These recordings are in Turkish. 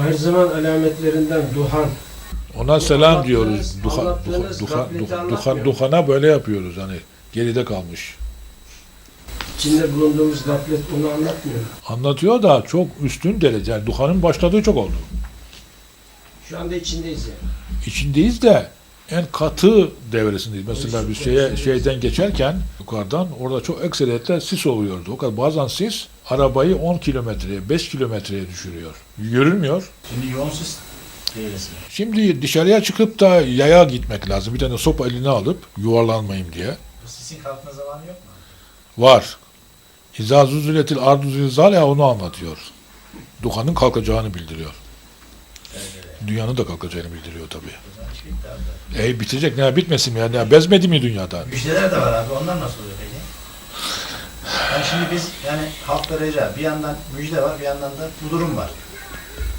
Ahir zaman alametlerinden duhan. Ona selam diyoruz. Duha, duha, anlattığınız duha, gafleti duha, anlatmıyor. duhana böyle yapıyoruz hani geride kalmış. İçinde bulunduğumuz gaflet bunu anlatmıyor. Anlatıyor da çok üstün derece. Yani duhanın başladığı çok oldu. Şu anda içindeyiz yani. İçindeyiz de en katı devresindeyiz. Mesela bir şeye şeyden geçerken yukarıdan orada çok ekseriyetle sis oluyordu. O kadar bazen sis arabayı 10 kilometreye, 5 kilometreye düşürüyor. Görünmüyor. Şimdi yoğun sis devresi. Şimdi dışarıya çıkıp da yaya gitmek lazım. Bir tane sopa eline alıp yuvarlanmayayım diye. Bu sisin kalkma zamanı yok mu? Var. İza zuzületil ardu zilzal ya onu anlatıyor. Duhanın kalkacağını bildiriyor. Evet, evet. Dünyanın da kalkacağını bildiriyor tabii. E bitecek ne bitmesin mi ya? Ne, bezmedi mi dünyadan? Müjdeler de var abi. Onlar nasıl oluyor peki? Yani şimdi biz yani halkta reca. Bir yandan müjde var, bir yandan da bu durum var.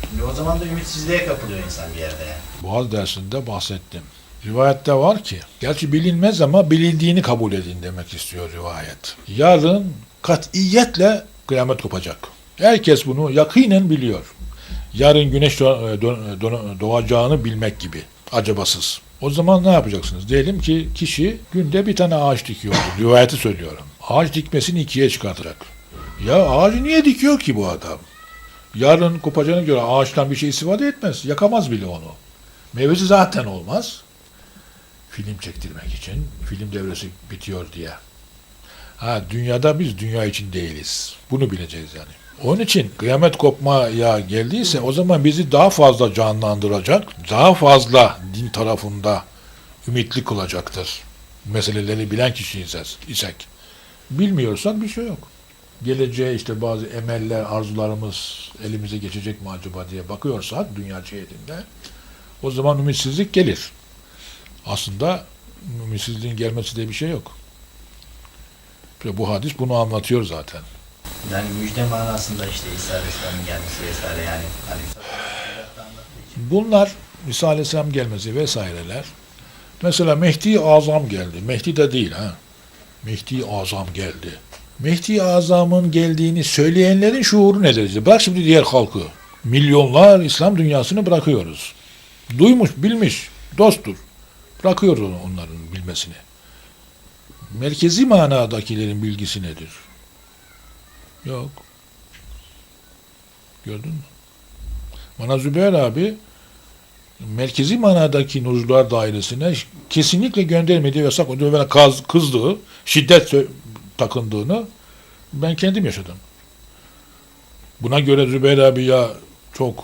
Şimdi o zaman da ümitsizliğe kapılıyor insan bir yerde yani. Boğaz dersinde bahsettim. Rivayette var ki, gerçi bilinmez ama bilindiğini kabul edin demek istiyor rivayet. Yarın katiyetle kıyamet kopacak. Herkes bunu yakinen biliyor. Yarın güneş do- do- doğacağını bilmek gibi. Acabasız. O zaman ne yapacaksınız? Diyelim ki kişi günde bir tane ağaç dikiyor. Rivayeti söylüyorum. Ağaç dikmesini ikiye çıkartacak. Ya ağacı niye dikiyor ki bu adam? Yarın kopacağına göre ağaçtan bir şey istifade etmez. Yakamaz bile onu. Meyvesi zaten olmaz. Film çektirmek için film devresi bitiyor diye. Ha dünyada biz dünya için değiliz. Bunu bileceğiz yani. Onun için kıyamet kopmaya geldiyse o zaman bizi daha fazla canlandıracak, daha fazla din tarafında ümitli kılacaktır. Meseleleri bilen kişiyiz isek. Bilmiyorsak bir şey yok. Geleceğe işte bazı emeller, arzularımız elimize geçecek mi acaba diye bakıyorsak dünya cihetinde o zaman ümitsizlik gelir. Aslında ümitsizliğin gelmesi diye bir şey yok. Bu hadis bunu anlatıyor zaten. Yani müjde manasında işte İsa Aleyhisselam'ın gelmesi vesaire yani. İçin. Bunlar İsa Aleyhisselam gelmesi vesaireler. Mesela Mehdi Azam geldi. Mehdi de değil ha. Mehdi Azam geldi. Mehdi Azam'ın geldiğini söyleyenlerin şuuru nedir? Bırak şimdi diğer halkı. Milyonlar İslam dünyasını bırakıyoruz. Duymuş, bilmiş, dosttur. Bırakıyoruz onların bilmesini. Merkezi manadakilerin bilgisi nedir? Yok. Gördün mü? Bana Zübeyir abi merkezi manadaki nuzullar dairesine kesinlikle göndermediği ve sak böyle kaz, kızdığı, şiddet takındığını ben kendim yaşadım. Buna göre Zübeyir abi ya çok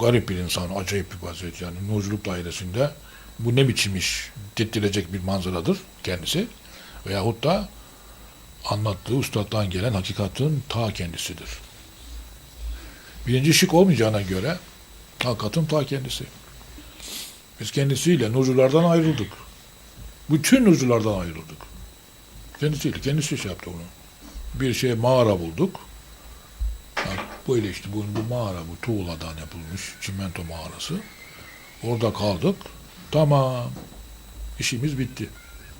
garip bir insan, acayip bir vaziyet yani nuzuluk dairesinde bu ne biçim iş tetirecek bir manzaradır kendisi veyahut da anlattığı üstaddan gelen hakikatin ta kendisidir. Birinci şık olmayacağına göre hakikatin ta kendisi. Biz kendisiyle nurculardan ayrıldık. Bütün nurculardan ayrıldık. Kendisiyle, kendisi şey yaptı onu. Bir şey mağara bulduk. Bak, böyle işte bu, bu mağara bu tuğladan yapılmış çimento mağarası. Orada kaldık. Tamam. İşimiz bitti.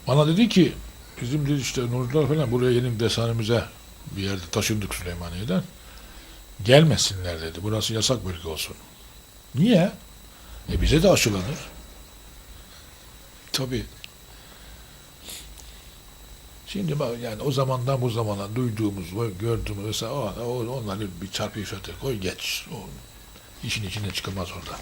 Bana dedi ki bizim dedi işte nurcular falan buraya yeni desanemize bir yerde taşındık Süleymaniye'den. Gelmesinler dedi. Burası yasak bölge olsun. Niye? E bize de aşılanır. Tabii. Şimdi bak yani o zamandan bu zamana duyduğumuz gördüğümüz mesela o, onları bir çarpı işareti koy geç. O işin içine çıkılmaz orada.